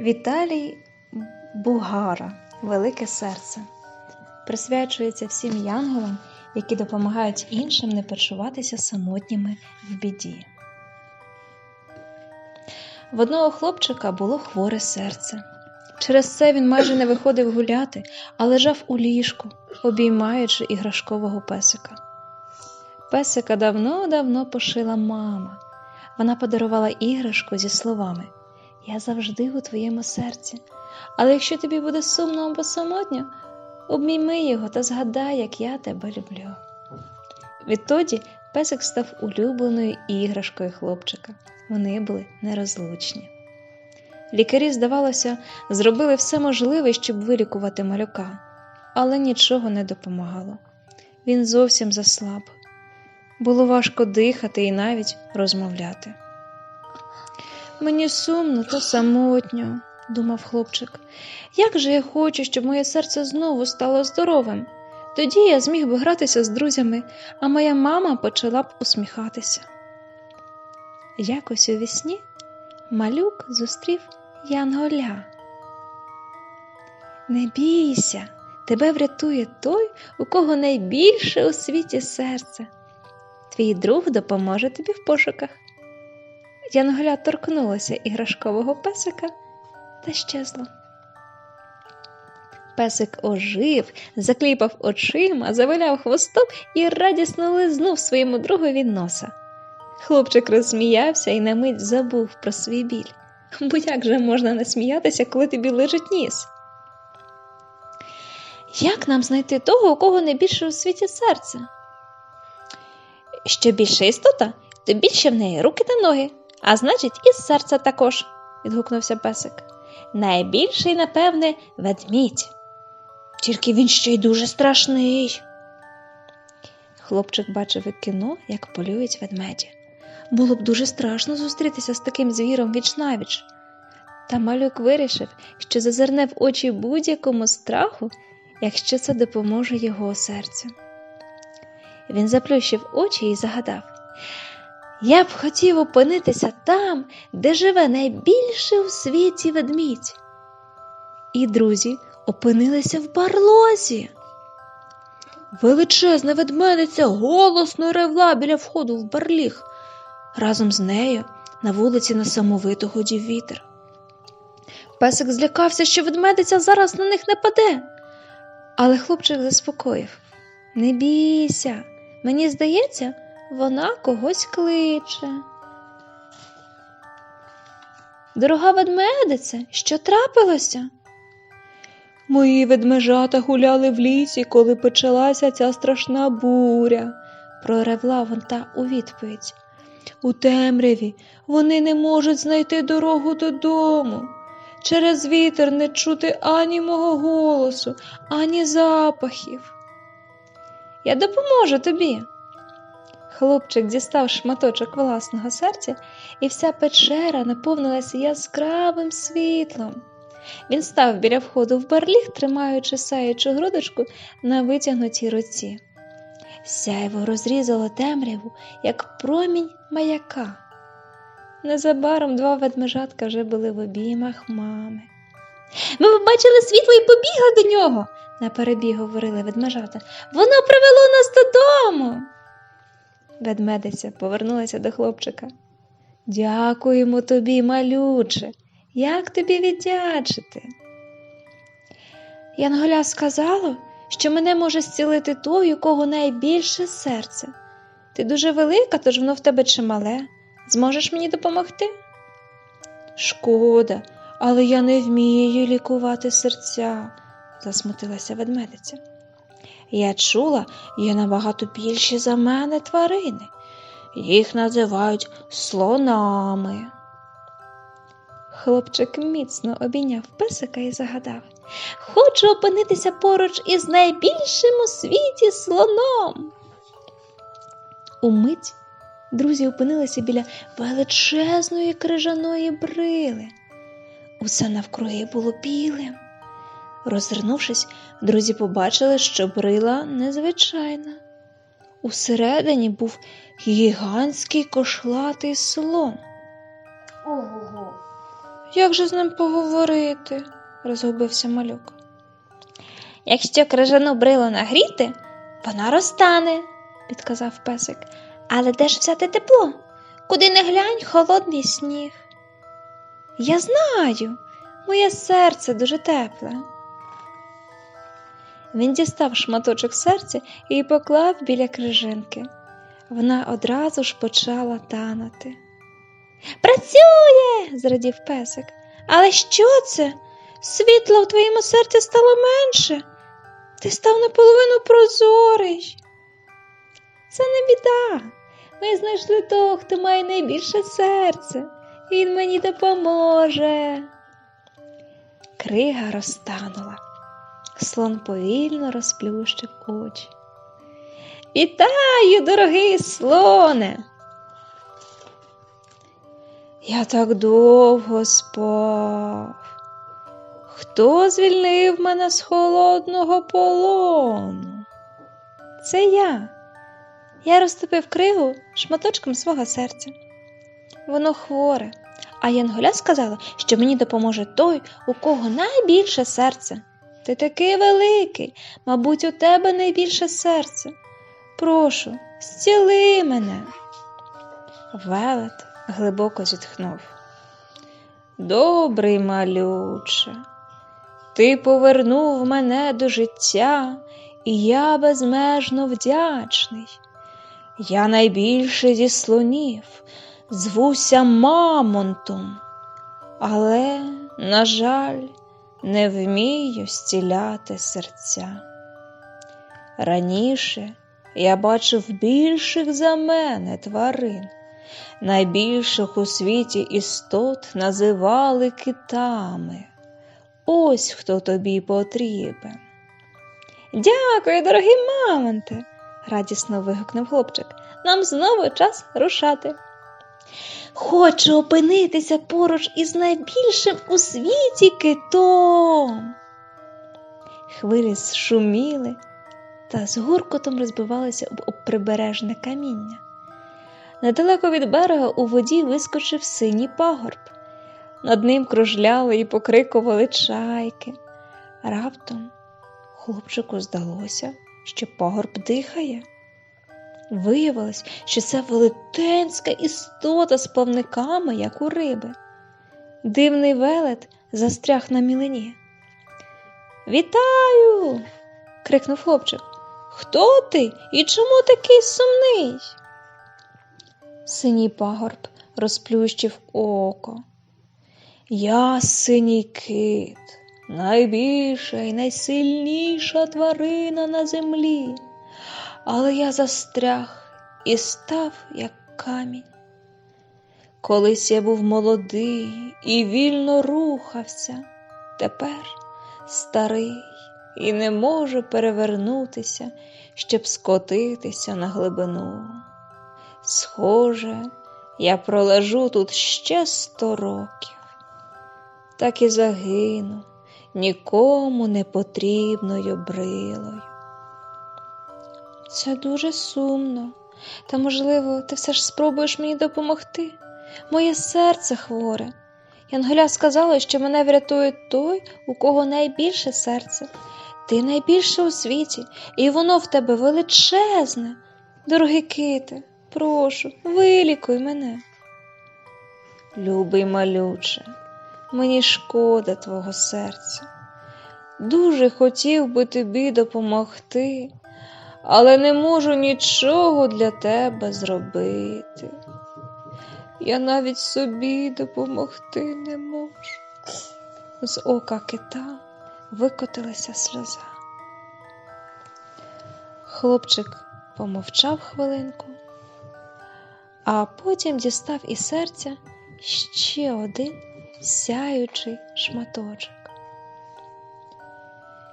Віталій Бугара Велике серце присвячується всім янголам, які допомагають іншим не почуватися самотніми в біді. В одного хлопчика було хворе серце. Через це він майже не виходив гуляти, а лежав у ліжку, обіймаючи іграшкового песика. Песика давно-давно пошила мама. Вона подарувала іграшку зі словами Я завжди у твоєму серці. Але якщо тобі буде сумно або самотньо, обійми його та згадай, як я тебе люблю. Відтоді песик став улюбленою іграшкою хлопчика. Вони були нерозлучні. Лікарі, здавалося, зробили все можливе, щоб вилікувати малюка, але нічого не допомагало. Він зовсім заслаб. Було важко дихати і навіть розмовляти. Мені сумно та самотньо, думав хлопчик. Як же я хочу, щоб моє серце знову стало здоровим. Тоді я зміг би гратися з друзями, а моя мама почала б усміхатися. Якось у вісні малюк зустрів Янголя. Не бійся, тебе врятує той, у кого найбільше у світі серце. Твій друг допоможе тобі в пошуках. Янголя торкнулася іграшкового песика та щезла. Песик ожив, закліпав очима, завиляв хвостом і радісно лизнув своєму другові носа. Хлопчик розсміявся і на мить забув про свій біль. Бо як же можна не сміятися, коли тобі лежить ніс? Як нам знайти того, у кого найбільше у світі серце? Що більше істота, то більше в неї руки та ноги, а значить, і серце також, відгукнувся песик. Найбільший, напевне, ведмідь. Тільки він ще й дуже страшний. Хлопчик бачив у кіно, як полюють ведмеді. Було б дуже страшно зустрітися з таким звіром віч-навіч. Та малюк вирішив, що зазирне в очі будь-якому страху, якщо це допоможе його серцю. Він заплющив очі і загадав Я б хотів опинитися там, де живе найбільший у світі ведмідь. І друзі опинилися в барлозі. Величезна ведмедиця голосно ревла біля входу в барліг. Разом з нею на вулиці несамовито гудів вітер. Песик злякався, що ведмедиця зараз на них не паде. Але хлопчик заспокоїв Не бійся, мені здається, вона когось кличе. Дорога ведмедице, що трапилося? Мої ведмежата гуляли в лісі, коли почалася ця страшна буря, проревла вона у відповідь. У темряві вони не можуть знайти дорогу додому. Через вітер не чути ані мого голосу, ані запахів. Я допоможу тобі. Хлопчик дістав шматочок власного серця, і вся печера наповнилася яскравим світлом. Він став біля входу в барліг, тримаючи саючу грудочку на витягнутій руці. Сяйво розрізало темряву, як промінь маяка. Незабаром два ведмежатка вже були в обіймах мами. Ми побачили світло і побігли до нього, наперебіг говорили ведмежата. Воно привело нас додому. Ведмедиця повернулася до хлопчика. Дякуємо тобі, малюче. Як тобі віддячити? Янголя сказала, що мене може зцілити той, у кого найбільше серце. Ти дуже велика, тож воно в тебе чимале. Зможеш мені допомогти? Шкода, але я не вмію лікувати серця, засмутилася ведмедиця. Я чула, є набагато більші за мене тварини. Їх називають слонами. Хлопчик міцно обійняв песика і загадав Хочу опинитися поруч із найбільшим у світі слоном. Умить друзі опинилися біля величезної крижаної брили. Усе навкруги було білим. Розвернувшись, друзі побачили, що брила незвичайна. Усередині був гігантський кошлатий слон. Ого. як же з ним поговорити? розгубився малюк. Якщо крижану брилу нагріти, вона розтане, підказав песик. Але де ж взяти тепло? Куди не глянь, холодний сніг. Я знаю, моє серце дуже тепле. Він дістав шматочок серця і поклав біля крижинки. Вона одразу ж почала танути. Працює, зрадів песик. Але що це? Світла в твоєму серці стало менше. Ти став наполовину прозорий. Це не біда. Ми знайшли того, хто має найбільше серце. Він мені допоможе. Крига розтанула. Слон повільно розплющив очі. Вітаю, дорогий слоне. Я так довго спав. Хто звільнив мене з холодного полону? Це я. Я розтопив кригу шматочком свого серця. Воно хворе, а Янголя сказала, що мені допоможе той, у кого найбільше серце. Ти такий великий, мабуть, у тебе найбільше серце. Прошу, зціли мене. Велет глибоко зітхнув. Добрий малюче, ти повернув мене до життя, і я безмежно вдячний. Я найбільше зі слонів, звуся Мамонтом, але, на жаль, не вмію зціляти серця. Раніше я бачив більших за мене тварин. Найбільших у світі істот називали китами. Ось хто тобі потрібен. Дякую, дорогий мамонте, радісно вигукнув хлопчик. Нам знову час рушати. Хочу опинитися поруч із найбільшим у світі китом. Хвилі шуміли та з гуркотом розбивалися об прибережне каміння. Недалеко від берега у воді вискочив синій пагорб. Над ним кружляли і покрикували чайки. Раптом хлопчику здалося, що пагорб дихає. Виявилось, що це велетенська істота з плавниками, як у риби. Дивний велет застряг на мілині. Вітаю! крикнув хлопчик. Хто ти і чому такий сумний? Синій пагорб розплющив око. Я синій кит, найбільша і найсильніша тварина на землі, але я застряг і став як камінь. Колись я був молодий і вільно рухався, тепер старий і не можу перевернутися, щоб скотитися на глибину. Схоже, я пролежу тут ще сто років, так і загину нікому не потрібною брилою. Це дуже сумно, та, можливо, ти все ж спробуєш мені допомогти. Моє серце хворе. Янголя сказала, що мене врятує той, у кого найбільше серце. Ти найбільше у світі, і воно в тебе величезне. Дорогий ките, прошу, вилікуй мене. Любий малюче, мені шкода твого серця. Дуже хотів би тобі допомогти, але не можу нічого для тебе зробити. Я навіть собі допомогти не можу. З ока кита викотилася сльоза. Хлопчик помовчав хвилинку, а потім дістав із серця ще один сяючий шматочок.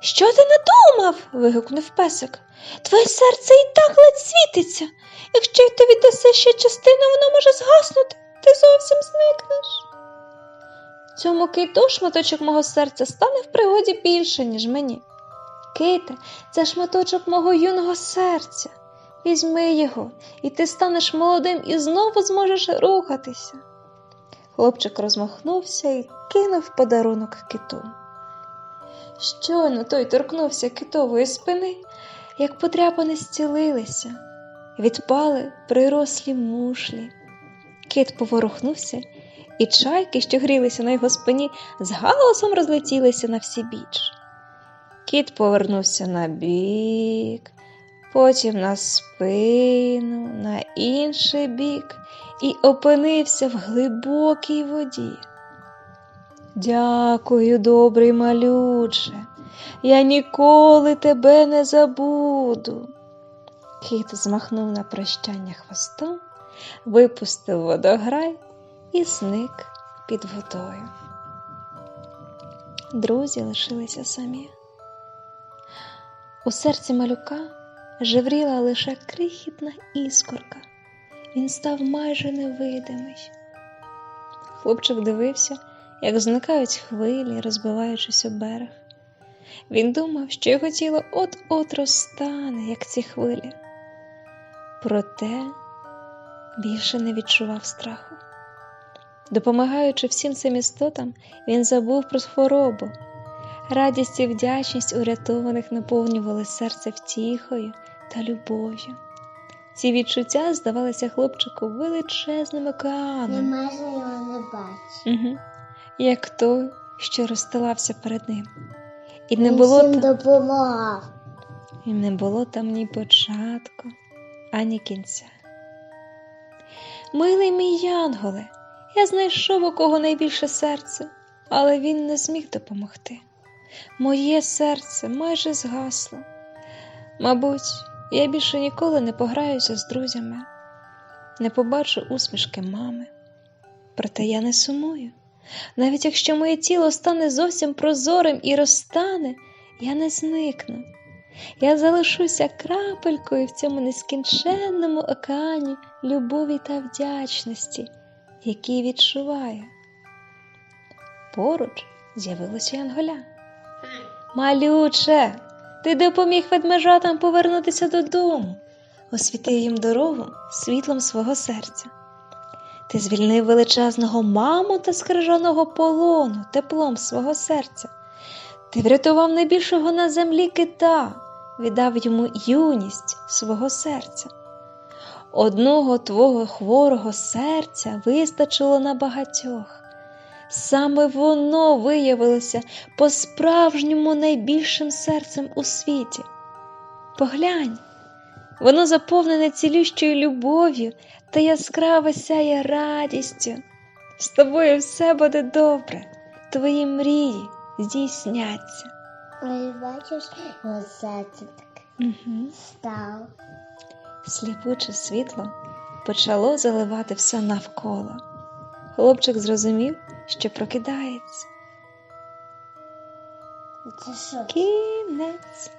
Що ти надумав? вигукнув песик. Твоє серце і так ледь світиться. Якщо ти віддаси ще частину, воно може згаснути, ти зовсім зникнеш. Цьому киту шматочок мого серця стане в пригоді більше, ніж мені. Ките, це шматочок мого юного серця. Візьми його, і ти станеш молодим і знову зможеш рухатися. Хлопчик розмахнувся і кинув подарунок киту. Щойно той торкнувся китової спини, як подряпини зцілилися, відпали прирослі мушлі. Кит поворухнувся, і чайки, що грілися на його спині, з галасом розлетілися на всі біч. Кіт повернувся на бік, потім на спину, на інший бік і опинився в глибокій воді. Дякую, добрий малюче, я ніколи тебе не забуду. Кіт змахнув на прощання хвостом, випустив водограй і зник під водою. Друзі лишилися самі. У серці малюка жевріла лише крихітна іскорка. Він став майже невидимий. Хлопчик дивився, як зникають хвилі, розбиваючись об берег. Він думав, що його тіло от-от розтане, як ці хвилі. Проте більше не відчував страху. Допомагаючи всім цим істотам, він забув про хворобу. Радість і вдячність урятованих наповнювали серце втіхою та любов'ю. Ці відчуття здавалися хлопчику величезним океаном, майже його не бачу. угу. Як той, що розстилався перед ним. І не було, Він та... допомагав. і не було там ні початку, ані кінця. Милий мій Янголе, я знайшов у кого найбільше серце, але він не зміг допомогти. Моє серце майже згасло. Мабуть, я більше ніколи не пограюся з друзями, не побачу усмішки мами. Проте я не сумую. Навіть якщо моє тіло стане зовсім прозорим і розтане, я не зникну. Я залишуся крапелькою в цьому нескінченному океані любові та вдячності, який відчуваю. Поруч з'явилося Янголя. Малюче, ти допоміг ведмежатам повернутися додому, освітив їм дорогу світлом свого серця. Ти звільнив величезного мамонта з крижаного полону теплом свого серця. Ти врятував найбільшого на землі кита, віддав йому юність свого серця. Одного твого хворого серця вистачило на багатьох. Саме воно виявилося по-справжньому найбільшим серцем у світі. Поглянь, воно заповнене цілющою любов'ю та яскраво сяє радістю. З тобою все буде добре, твої мрії здійсняться. Ось бачиш, так Угу. стало. Сліпуче світло почало заливати все навколо. Хлопчик зрозумів, що прокидається. Це що? Кінець.